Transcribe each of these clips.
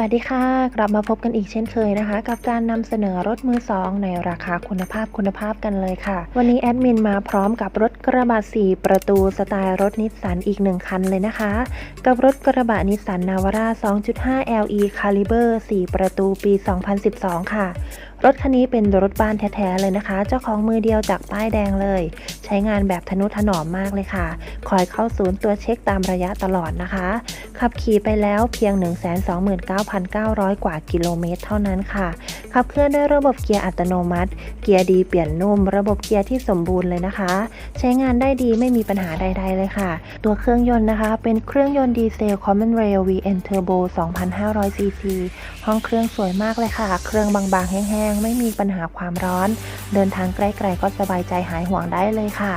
วัสดีค่ะ กลับมาพบกันอีกเช่นเคยนะคะ กับการนำเสนอรถมือสองในราคาคุณภาพคุณภาพกันเลยค่ะ วันนี้แอดมินมาพร้อมกับรถกระบะ4ประตูสไตล์รถนิสสันอีกหนึ่งคันเลยนะคะ กับรถกระบะนิสสันนาวาร่า 2.5 LE Caliber 4 ประตูปี 2012 ค่ะ รถคันนี้เป็นรถบ้านแท้ๆเลยนะคะ เจ้าของมือเดียวจากป้ายแดงเลย ใช้งานแบบทนุถนอมมากเลยค่ะ คอยเข้าศูนย์ตัวเช็คตามระยะตลอดนะคะ ขับขี่ไปแล้วเพียง 129,900 กว่ากิโลเมตรเท่านั้นค่ะ ขับเคลื่อนด้วยระบบเกียร์อัตโนมัติ เกียร์ดีเปลี่ยนนุ่ม ระบบเกียร์ที่สมบูรณ์เลยนะคะ ใช้งานได้ดีไม่มีปัญหาใด ๆ เลยค่ะ ตัวเครื่องยนต์นะคะ เป็นเครื่องยนต์ดีเซล Common Rail VN Turbo 2,500 cc ห้องเครื่องสวยมากเลยค่ะ เครื่องบางๆแห้งๆไม่มีปัญหาความร้อน เดินทางไกลๆก็สบายใจหายห่วงได้เลยค่ะ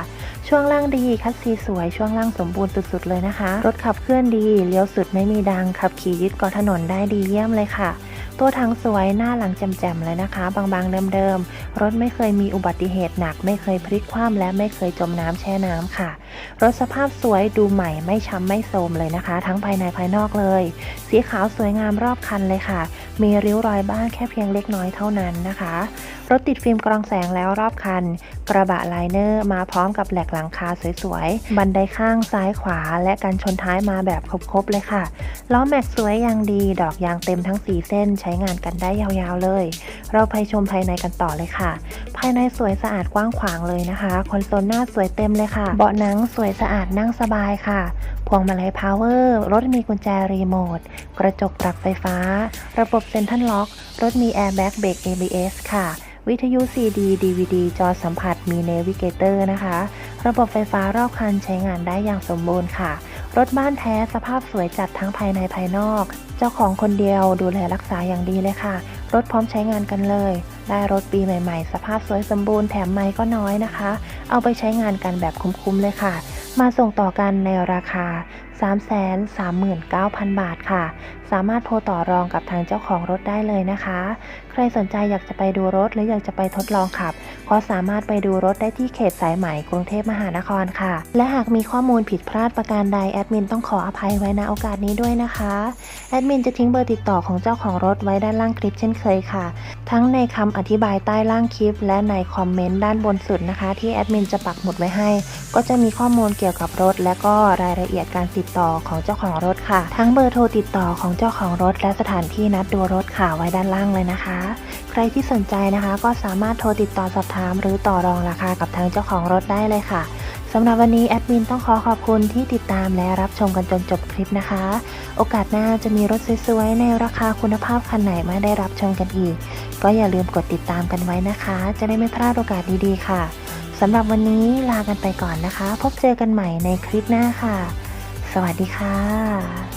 ช่วงล่างดีคัสซีสวยช่วงล่างสมบูรณ์สุดๆเลยนะคะ รถขับเคลื่อนดีเลี้ยวสุดไม่มีดังขับขี่ยึดเกาะถนนได้ดีเยี่ยมเลยค่ะตัวถังสวยหน้าหลังแจ่มๆเลยนะคะ บางๆเดิมๆ รถไม่เคยมีอุบัติเหตุหนัก ไม่เคยพลิกคว่ำและไม่เคยจมน้ำแช่น้ำค่ะ รถสภาพสวยดูใหม่ไม่ช้ำไม่โทรมเลยนะคะ ทั้งภายในภายนอกเลย สีขาวสวยงามรอบคันเลยค่ะ มีริ้วรอยบ้างแค่เพียงเล็กน้อยเท่านั้นนะคะ รถติดฟิล์มกรองแสงแล้วรอบคัน กระบะไลเนอร์มาพร้อมกับแหลกหลังคาสวยๆ บันไดข้างซ้ายขวา และกันชนท้ายมาแบบครบๆเลยค่ะ ล้อแม็กสวยอย่างดี ดอกยางเต็มทั้ง 4 เส้นใช้งานกันได้ยาวๆเลย เราไปชมภายในกันต่อเลยค่ะ ภายในสวยสะอาดกว้างขวางเลยนะคะคอนโซลหน้าสวยเต็มเลยค่ะ เบาะหนังสวยสะอาดนั่งสบายค่ะ พวงมาลัยพาวเวอร์รถมีกุญแจรีโมท กระจกปรับไฟฟ้า ระบบเซ็นทรัลล็อก รถมีแอร์แบ็กเบรก ABS ค่ะวิทยุ CD DVD จอสัมผัสมีเนวิเกเตอร์นะคะ ระบบไฟฟ้ารอบคันใช้งานได้อย่างสมบูรณ์ค่ะ รถบ้านแท้สภาพสวยจัดทั้งภายในภายนอก เจ้าของคนเดียวดูแลรักษาอย่างดีเลยค่ะ รถพร้อมใช้งานกันเลย ได้รถปีใหม่ๆ สภาพสวยสมบูรณ์แถมไม่ก็น้อยนะคะ เอาไปใช้งานกันแบบคุ้มๆเลยค่ะ มาส่งต่อกันในราคา 339,000 บาทค่ะ สามารถโทรต่อรองกับทางเจ้าของรถได้เลยนะคะ ใครสนใจอยากจะไปดูรถหรืออยากจะไปทดลองขับ ก็สามารถไปดูรถได้ที่เขตสายไหมกรุงเทพมหานครค่ะ และหากมีข้อมูลผิดพลาดประการใดแอดมินต้องขออภัยไว้ณโอกาสนี้ด้วยนะคะแอดมินจะทิ้งเบอร์ติดต่อของเจ้าของรถไว้ด้านล่างคลิปเช่นเคยค่ะ ทั้งในคำอธิบายใต้ล่างคลิป และในคอมเมนต์ด้านบนสุดนะคะ ที่แอดมินจะปักหมุดไว้ให้ ก็จะมีข้อมูลเกี่ยวกับรถ และก็รายละเอียดการติดต่อของเจ้าของรถค่ะ ทั้งเบอร์โทรติดต่อของเจ้าของรถและสถานที่นัดดูรถค่ะไว้ด้านล่างเลยนะคะ ใครที่สนใจนะคะก็สามารถโทรติดต่อสอบถาม หรือต่อรองราคากับทางเจ้าของรถได้เลยค่ะสำหรับวันนี้แอดมินต้องขอขอบคุณที่ติดตามและรับชมกันจนจบคลิปนะคะ โอกาสหน้าจะมีรถสวยๆในราคาคุณภาพคันไหนมาได้รับชมกันอีก ก็อย่าลืมกดติดตามกันไว้นะคะ จะได้ไม่พลาดโอกาสดีๆ ค่ะสำหรับวันนี้ลากันไปก่อนนะคะ พบเจอกันใหม่ในคลิปหน้าค่ะ สวัสดีค่ะ